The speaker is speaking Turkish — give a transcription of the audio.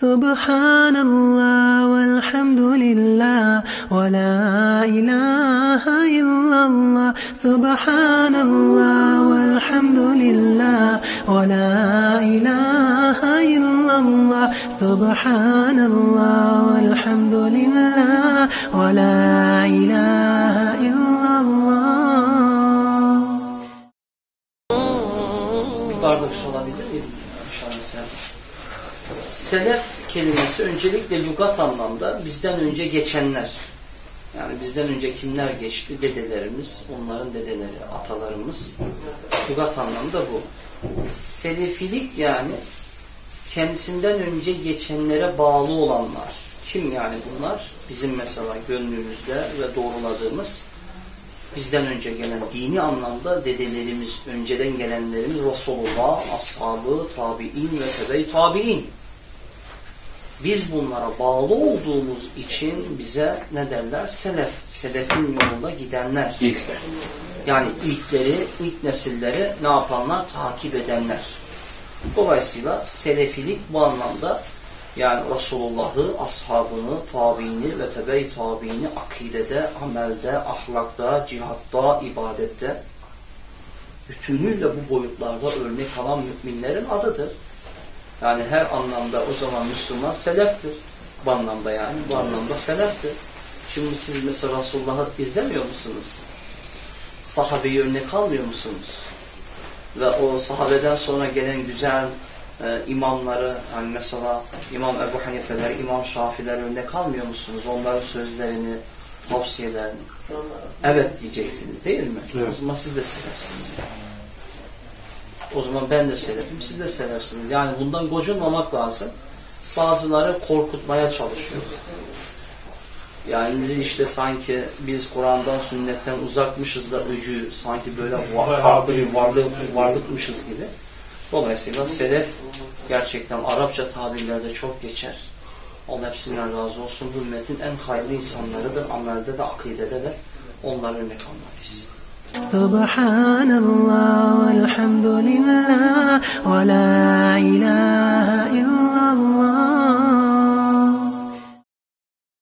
سبحان الله والحمد لله ولا إله إلا الله سبحان الله والحمد لله ولا إله إلا الله سبحان الله والحمد لله ولا إله إلا الله Bir bardak su alabilir miyim? İnşallah sen. Selef kelimesi öncelikle lügat anlamda bizden önce geçenler. Yani bizden önce kimler geçti? Dedelerimiz, onların dedeleri, atalarımız. Lügat anlamda bu. Selefilik yani kendisinden önce geçenlere bağlı olanlar. Kim yani bunlar? Bizim mesela gönlümüzde ve doğruladığımız bizden önce gelen dini anlamda dedelerimiz, önceden gelenlerimiz Resulullah, ashabı, tabi'in ve tebe-i tabi'in. Biz bunlara bağlı olduğumuz için bize ne derler? Selef, selefin yolunda gidenler. Yani ilkleri, ilk nesilleri ne yapanlar? Takip edenler. Dolayısıyla selefilik bu anlamda yani Resulullah'ı, ashabını, tabiini ve tebe-i tabiini akidede, amelde, ahlakta, cihatta, ibadette bütünüyle bu boyutlarda örnek alan müminlerin adıdır. Yani her anlamda o zaman Müslüman seleftir. Bu anlamda yani. Bu anlamda seleftir. Şimdi siz mesela Resulullah'ı izlemiyor musunuz? Sahabeyi örnek almıyor musunuz? Ve o sahabeden sonra gelen güzel e, imamları, hani mesela İmam Ebu Hanifeler, İmam Şafiler örnek almıyor musunuz? Onların sözlerini, tavsiyelerini. Evet diyeceksiniz değil mi? Evet. O zaman siz de selefsiniz. O zaman ben de selefim, siz de selefsiniz. Yani bundan gocunmamak lazım. Bazıları korkutmaya çalışıyor. Yani bizi işte sanki biz Kur'an'dan, sünnetten uzakmışız da öcü, sanki böyle farklı bir varlık, varlıkmışız gibi. Dolayısıyla selef gerçekten Arapça tabirlerde çok geçer. Allah hepsinden razı olsun. Ümmetin en hayırlı insanlarıdır. Amelde de, akidede de onların mekanlarıyız. سبحان الله والحمد لله ولا إله